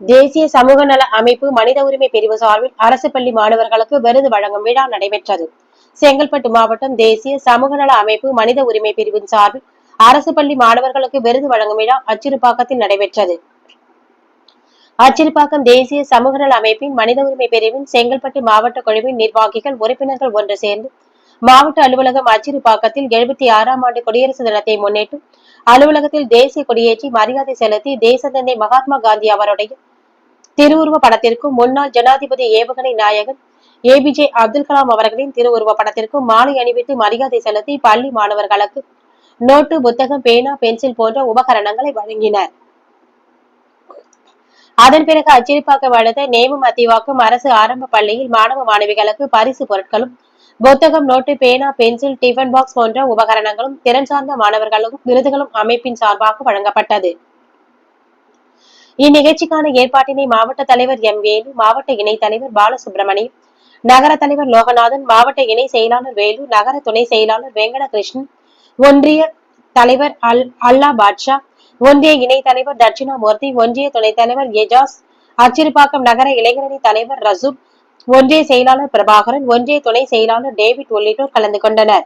தேசிய சமூக நல அமைப்பு மனித உரிமை பிரிவு சார்பில் அரசு பள்ளி மாணவர்களுக்கு விருது வழங்கும் விழா நடைபெற்றது. செங்கல்பட்டு மாவட்டம் தேசிய சமூக நல அமைப்பு மனித உரிமை பிரிவின் சார்பில் அரசு பள்ளி மாணவர்களுக்கு விருது வழங்கும் விழா அச்சிறுபாக்கத்தில் நடைபெற்றது. அச்சிறுபாக்கம் தேசிய சமூக நல அமைப்பின் மனித உரிமை பிரிவின் செங்கல்பட்டு மாவட்ட குழுவின் நிர்வாகிகள் உறுப்பினர்கள் ஒன்று சேர்ந்து மாவட்ட அலுவலகம் அச்சிறுபாக்கத்தில் எழுபத்தி ஆறாம் ஆண்டு குடியரசு தினத்தை முன்னிட்டு அலுவலகத்தில் தேசிய கொடியேற்றி மரியாதை செலுத்தி தேசத்தந்தை மகாத்மா காந்தி அவருடைய திருவுருவ படத்திற்கு முன்னாள் ஜனாதிபதி ஏவுகணை நாயகன் ஏபிஜே அப்துல் கலாம் அவர்களின் திருவுருவ படத்திற்கு மாலை அணிவித்து மரியாதை செலுத்தி பள்ளி மாணவர்களுக்கு நோட்டு புத்தகம் பேனா பென்சில் போன்ற உபகரணங்களை வழங்கினர். அதன் பிறகு அச்சிறுப்பாக்கம் அடுத்த நேமம் அத்திவாக்கம் அரசு ஆரம்ப பள்ளியில் மாணவ மாணவிகளுக்கு பரிசு பொருட்களும் புத்தகம் நோட்டு பேனா பென்சில் டிஃபன் பாக்ஸ் போன்ற உபகரணங்களும் திறன் சார்ந்த மாணவர்களுக்கும் விருதுகளும் அமைப்பின் சார்பாக வழங்கப்பட்டது. இந்நிகழ்ச்சிக்கான ஏற்பாட்டினை மாவட்ட தலைவர் எம் வேலு மாவட்ட இணைத் தலைவர் பாலசுப்ரமணியம் நகர தலைவர் லோகநாதன் மாவட்ட இணை செயலாளர் வேலு நகர துணை செயலாளர் வெங்கடகிருஷ்ணன் ஒன்றிய தலைவர் அல் அல்லா பாட்ஷா ஒன்றிய இணைத் தலைவர் தட்சிணாமூர்த்தி ஒன்றிய துணைத் தலைவர் எஜாஸ் அச்சிறுபாக்கம் நகர இளைஞரணி தலைவர் ரசூப் ஒன்றிய செயலாளர் பிரபாகரன் ஒன்றிய துணை செயலாளர் டேவிட் உள்ளிட்டோர் கலந்து கொண்டனர்.